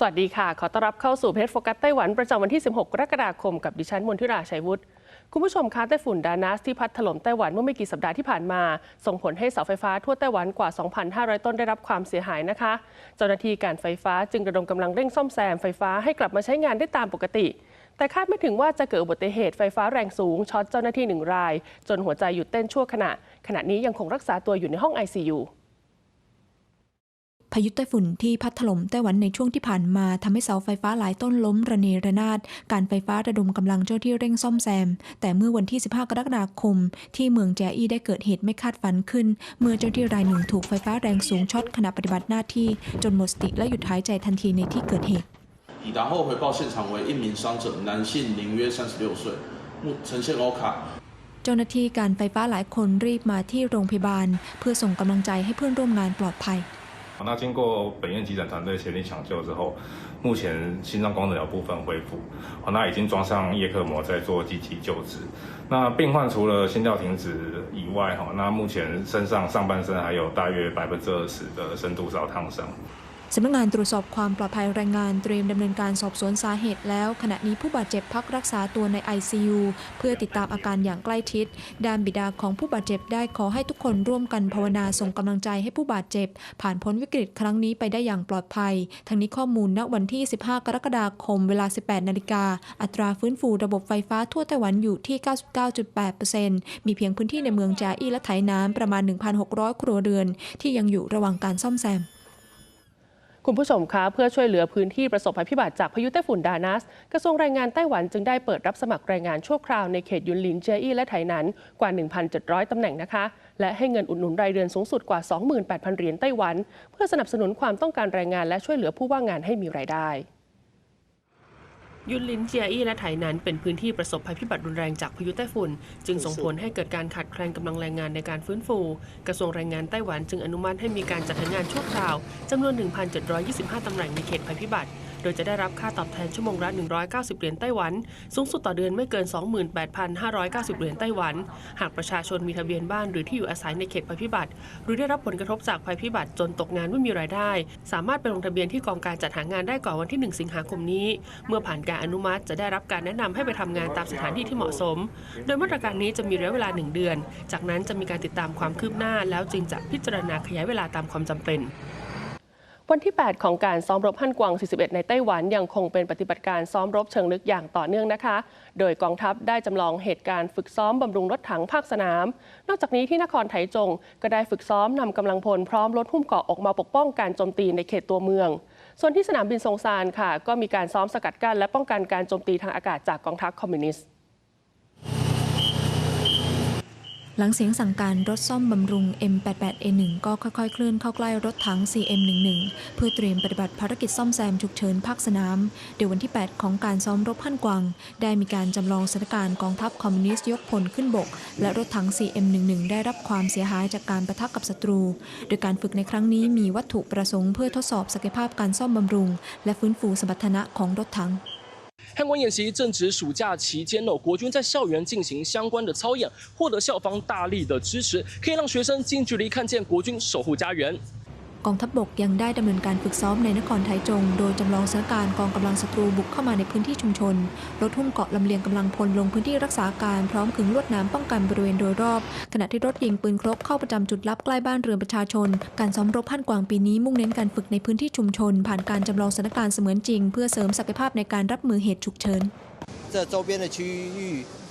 สวัสดีค่ะ ขอต้อนรับเข้าสู่เพจโฟกัสไต้หวันประจำวันที่ 16 กรกฎาคมกับดิฉันมนทิราชัยวุฒิคุณผู้ชมคะไต้ฝุ่นดานัสที่พัดถล่มไต้หวันเมื่อไม่กี่สัปดาห์ที่ผ่านมา ส่งผลให้เสาไฟฟ้าทั่วไต้หวันกว่า 2,500 ต้นได้รับความเสียหายนะคะ เจ้าหน้าที่การไฟฟ้าจึงระดมกำลังเร่งซ่อมแซมไฟฟ้าให้กลับมาใช้งานได้ตามปกติ แต่คาดไม่ถึงว่าจะเกิดอุบัติเหตุไฟฟ้าแรงสูงช็อตเจ้าหน้าที่หนึ่งราย จนหัวใจหยุดเต้นชั่วขณะ ขณะนี้ยังคงรักษาตัวอยู่ในห้อง ICU พายุไต้ฝุ่นที่พัดถล่มไต้หวันในช่วงที่ผ่านมาทำให้เสาไฟฟ้าหลายต้นล้มระเนระนาด การไฟฟ้าระดมกำลังเจ้าที่เร่งซ่อมแซม แต่เมื่อวันที่ 15 กรกฎาคม ที่เมืองแจอี้ได้เกิดเหตุไม่คาดฝันขึ้น เมื่อเจ้าที่รายหนึ่งถูกไฟฟ้าแรงสูงช็อตขณะปฏิบัติหน้าที่จนหมดสติและหยุดหายใจทันทีในที่เกิดเหตุ 抵达后回报现场为一名伤者，男性，龄约三十六岁，目呈现 O 卡。 เจ้าหน้าที่การไฟฟ้าหลายคนรีบมาที่โรงพยาบาล เพื่อส่งกำลังใจให้เพื่อนร่วมงานปลอดภัย 好 那经过本院急诊团队全力抢救之后，目前心脏功能有部分恢复，好，那已经装上叶克膜在做积极救治。那病患除了心跳停止以外，哈，那目前身上上半身还有大约百分之二十的深度烧烫伤。 สำนักงานตรวจสอบความปลอดภัยแรงงานเตรียมดำเนินการสอบสวนสาเหตุแล้ว ขณะนี้ผู้บาดเจ็บพักรักษาตัวใน ICU เพื่อติดตามอาการอย่างใกล้ชิดด้านบิดาของผู้บาดเจ็บได้ขอให้ทุกคนร่วมกันภาวนาส่งกำลังใจให้ผู้บาดเจ็บ ผ่านพ้นวิกฤตครั้งนี้ไปได้อย่างปลอดภัย ทั้งนี้ข้อมูลณวันที่ 15 กรกฎาคมเวลา 18 นาฬิกาอัตราฟื้นฟูระบบไฟฟ้าทั่วไต้หวันอยู่ที่ 99.8%มีเพียงพื้นที่ในเมืองจาอี้และไถน้ำประมาณ 1,600 ครัวเรือน ที่ยังอยู่ระหว่างการซ่อมแซม คุณผู้ชมคะเพื่อช่วยเหลือพื้นที่ประสบภัยพิบัติจากพายุไต้ฝุ่นดานัส กระทรวงแรงงานไต้หวันจึงได้เปิดรับสมัครแรงงานชั่วคราวในเขตยุนหลินเจียอี้และไถหนันกว่า 1,700 ตำแหน่งนะคะ และให้เงินอุดหนุนรายเดือนสูงสุดกว่า 28,000 เหรียญไต้หวัน เพื่อสนับสนุนความต้องการแรงงานและช่วยเหลือผู้ว่างงานให้มีรายได้ ยุนลินเจียอี้และไถหนันเป็นพื้นที่ประสบภัยพิบัติรุนแรงจากพายุไต้ฝุ่น จึงส่งผลให้เกิดการขาดแคลนกำลังแรงงานในการฟื้นฟู กระทรวงแรงงานไต้หวันจึงอนุมัติให้มีการจัดหางานชั่วคราวจำนวน 1,725ตำแหน่งในเขตภัยพิบัติ โดยจะได้รับค่าตอบแทนชั่วโมงละ190 เหรียญไต้หวัน สูงสุดต่อเดือนไม่เกิน 28,590 เหรียญไต้หวัน หากประชาชนมีทะเบียนบ้านหรือที่อยู่อาศัยในเขตภัยพิบัติ หรือได้รับผลกระทบจากภัยพิบัติจนตกงานไม่มีรายได้ สามารถไปลงทะเบียนที่กองการจัดหางานได้ก่อนวันที่ 1 สิงหาคมนี้ เมื่อผ่านการอนุมัติจะได้รับการแนะนำให้ไปทำงานตามสถานที่ที่เหมาะสม โดยมาตรการนี้จะมีระยะเวลา 1 เดือน จากนั้นจะมีการติดตามความคืบหน้าแล้วจึงจะพิจารณาขยายเวลาตามความจำเป็น วันที่ 8 ของการซ้อมรบฮั่นกวาง 41 ในไต้หวันยังคงเป็นปฏิบัติการซ้อมรบเชิงลึกอย่างต่อเนื่องนะคะ โดยกองทัพได้จำลองเหตุการณ์ฝึกซ้อมบำรุงรถถังภาคสนาม นอกจากนี้ที่นครไถจงก็ได้ฝึกซ้อมนำกำลังพลพร้อมรถหุ้มเกราะออกมาปกป้องการโจมตีในเขตตัวเมือง ส่วนที่สนามบินซงซานค่ะ ก็มีการซ้อมสกัดกั้นและป้องกันการโจมตีทางอากาศจากกองทัพคอมมิวนิสต์ หลังเสียงสั่งการรถซ่อมบำรุง M88A1 ก็ค่อยๆ เคลื่อนเข้าใกล้รถถัง CM11 เพื่อเตรียมปฏิบัติภารกิจซ่อมแซมฉุกเฉินภาคสนาม เดี๋ยววันที่ 8 ของการซ้อมรบพันกวาง ได้มีการจำลองสถานการณ์กองทัพคอมมิวนิสต์ยกพลขึ้นบก และรถถัง CM11 ได้รับความเสียหายจากการประทะกับศัตรู โดยการฝึกในครั้งนี้มีวัตถุประสงค์เพื่อทดสอบศักยภาพการซ่อมบำรุง และฟื้นฟูสมรรถนะของรถถัง 参观演习正值暑假期间呢，国军在校园进行相关的操演，获得校方大力的支持，可以让学生近距离看见国军守护家园。 กองทัพบบกยังได้ดำเนินการฝึกซ้อมในนครไทจง โดยจำลองสถานการณ์กองกำลังศัตรูบุกเข้ามาในพื้นที่ชุมชน รถหุ้มเกาะลำเลียงกำลังพลลงพื้นที่รักษาการพร้อมขึงลวดหน้ำป้องกันบริเวณโดยรอบ ขณะที่รถยิงปืนครกเข้าประจำจุดลับใกล้บ้านเรือนประชาชน การซ้อมรบพันกวางปีนี้มุ่งเน้นการฝึกในพื้นที่ชุมชน ผ่านการจำลองสถานการณ์เสมือนจริง เพื่อเสริมศักยภาพในการรับมือเหตุฉุกเฉิน 这周边的区域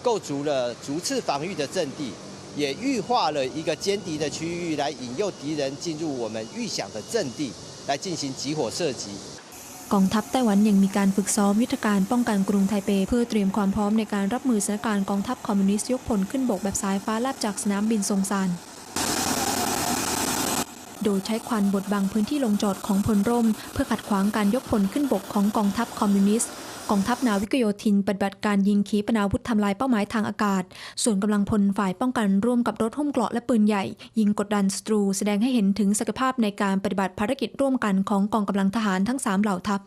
构筑了逐次防御的阵地， 也预化了一个歼敌的区域，来引诱敌人进入我们预想的阵地，来进行集火射击。 กองทัพไต้หวันยังมีการฝึกซ้อมยุทธการป้องกันกรุงไทเป เพื่อเตรียมความพร้อมในการรับมือสถานการณ์กองทัพคอมมิวนิสต์ยกพลขึ้นบกแบบสายฟ้าแลบจากสนามบินซงซาน โดยใช้ควันบดบังพื้นที่ลงจอดของพลร่ม เพื่อขัดขวางการยกพลขึ้นบกของกองทัพคอมมิวนิสต์ กองทัพนาวิกโยธินปฏิบัติการยิงขีปนาวุธทำลายเป้าหมายทางอากาศ ส่วนกำลังพลฝ่ายป้องกันร่วมกับรถหุ้มเกราะและปืนใหญ่ ยิงกดดันศัตรู แสดงให้เห็นถึงศักยภาพในการปฏิบัติภารกิจร่วมกันของกองกำลังทหารทั้งสามเหล่าทัพ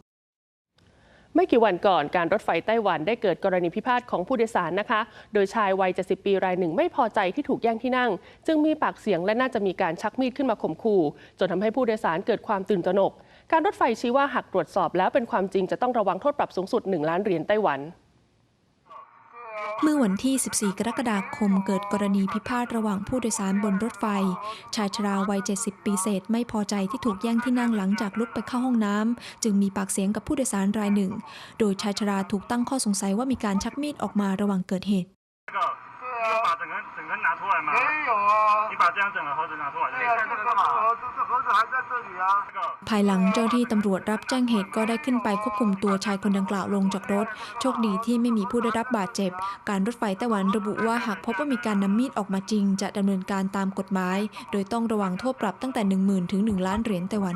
ไม่กี่วันก่อนการรถไฟไต้หวันได้เกิดกรณีพิพาทของผู้โดยสารนะคะ โดยชายวัย 70 ปีรายหนึ่งไม่พอใจที่ถูกแย่งที่นั่ง จึงมีปากเสียงและน่าจะมีการชักมีดขึ้นมาข่มขู่จนทำให้ผู้โดยสารเกิดความตื่นตระหนก การรถไฟชี้ว่าหากตรวจสอบแล้วเป็นความจริงจะต้องระวังโทษปรับสูงสุด 1 ล้านเหรียญไต้หวันเมื่อวันที่ 14 กรกฎาคม เกิดกรณีพิพาทระหว่างผู้โดยสารบนรถไฟ ชายชราวัย 70 ปีเศษไม่พอใจที่ถูกแย่งที่นั่งหลังจากลุกไปเข้าห้องน้ำจึงมีปากเสียงกับผู้โดยสารรายหนึ่ง โดยชายชราถูกตั้งข้อสงสัยว่ามีการชักมีดออกมาระหว่างเกิดเหตุ 出来吗？没有啊。你把这样整个盒子拿出来。对啊，这个盒子这盒子还在这里啊。这个。 ภายหลังเจ้าหน้าที่ตำรวจรับแจ้งเหตุก็ได้ขึ้นไปควบคุมตัวชายคนดังกล่าวลงจากรถ โชคดีที่ไม่มีผู้ได้รับบาดเจ็บ การรถไฟไต้หวันระบุว่าหากพบว่ามีการนำมีดออกมาจริง จะดำเนินการตามกฎหมาย โดยต้องระวังโทษปรับตั้งแต่ 10,000 ถึง 1 ล้านเหรียญไต้หวัน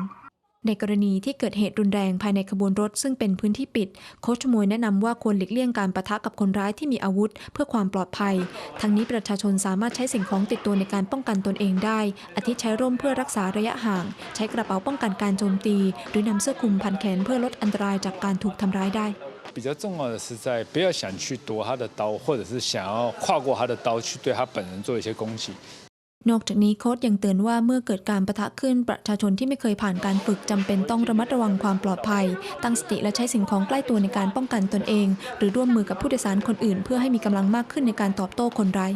ในกรณีที่เกิดเหตุรุนแรงภายในขบวนรถซึ่งเป็นพื้นที่ปิด โค้ชมวยแนะนำว่าควรหลีกเลี่ยงการประทะกับคนร้ายที่มีอาวุธ เพื่อความปลอดภัย ทั้งนี้ประชาชนสามารถใช้สิ่งของติดตัวในการป้องกันตนเองได้ อาทิใช้ร่มเพื่อรักษาระยะห่าง ใช้กระเป๋าป้องกันการโจมตี หรือนำเสื้อคลุมพันแขนเพื่อลดอันตรายจากการถูกทำร้ายได้ 比较重要的是在不要想去夺他的刀，或者是想要跨过他的刀去对他本人做一些攻击。 นอกจากนี้โค้ดยังเตือนว่าเมื่อเกิดการประทะขึ้นประชาชนที่ไม่เคยผ่านการฝึกจำเป็นต้องระมัดระวังความปลอดภัย ตั้งสติและใช้สิ่งของใกล้ตัวในการป้องกันตนเอง หรือร่วมมือกับผู้โดยสารคนอื่น เพื่อให้มีกำลังมากขึ้นในการตอบโต้คนร้าย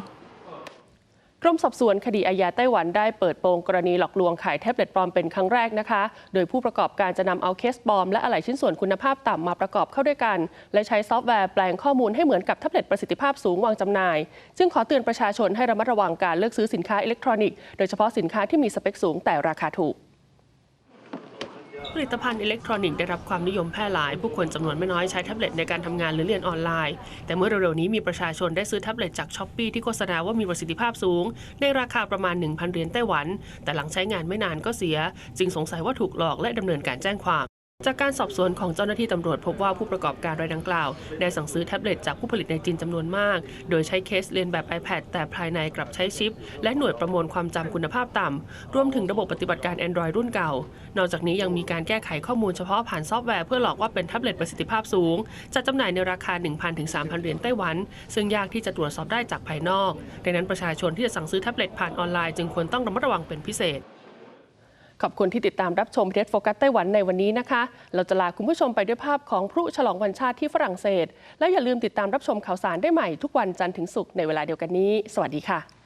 กรมสอบสวนคดีอาญาไต้หวันได้เปิดโปงกรณีหลอกลวงขายแท็บเล็ตปลอมเป็นครั้งแรกนะคะ โดยผู้ประกอบการจะนำเอาเคสปลอมและอะไหล่ชิ้นส่วนคุณภาพต่ำมาประกอบเข้าด้วยกัน และใช้ซอฟต์แวร์แปลงข้อมูลให้เหมือนกับแท็บเล็ตประสิทธิภาพสูงวางจำหน่าย จึงขอเตือนประชาชนให้ระมัดระวังการเลือกซื้อสินค้าอิเล็กทรอนิกส์โดยเฉพาะสินค้าที่มีสเปคสูงแต่ราคาถูก ผลิตภัณฑ์อิเล็กทรอนิกส์ได้รับความนิยมแพร่หลาย ผู้คนจำนวนไม่น้อยใช้แท็บเล็ตในการทำงานหรือเรียนออนไลน์ แต่เมื่อเร็วๆนี้มีประชาชนได้ซื้อแท็บเล็ตจากช้อปปีที่โฆษณาว่ามีประสิทธิภาพสูง ในราคาประมาณ 1,000เหรียญไต้หวัน แต่หลังใช้งานไม่นานก็เสีย จึงสงสัยว่าถูกหลอกและดำเนินการแจ้งความ จากการสอบสวนของเจ้าหน้าที่ตำรวจพบว่าผู้ประกอบการรายดังกล่าว ได้สั่งซื้อแท็บเล็ตจากผู้ผลิตในจีนจำนวนมาก โดยใช้เคสเรียนแบบ iPad แต่ภายในกลับใช้ชิป และหน่วยประมวลความจำคุณภาพต่ำ รวมถึงระบบปฏิบัติการ Android รุ่นเก่า นอกจากนี้ยังมีการแก้ไขข้อมูลเฉพาะผ่านซอฟต์แวร์เพื่อหลอกว่าเป็นแท็บเล็ตประสิทธิภาพสูงจัดจำหน่ายในราคา 1,000ถึง3,000 เหรียญไต้หวัน ซึ่งยากที่จะตรวจสอบได้จากภายนอก ดังนั้นประชาชนที่จะสั่งซื้อแท็บเล็ตผ่านออนไลน์จึงควรต้องระมัดระวังเป็นพิเศษ ขอบคุณที่ติดตามรับชมเทสโฟกัสไต้หวันในวันนี้นะคะ เราจะลาคุณผู้ชมไปด้วยภาพของพลุฉลองวันชาติที่ฝรั่งเศส และอย่าลืมติดตามรับชมข่าวสารได้ใหม่ทุกวันจันทร์ถึงศุกร์ในเวลาเดียวกันนี้ สวัสดีค่ะ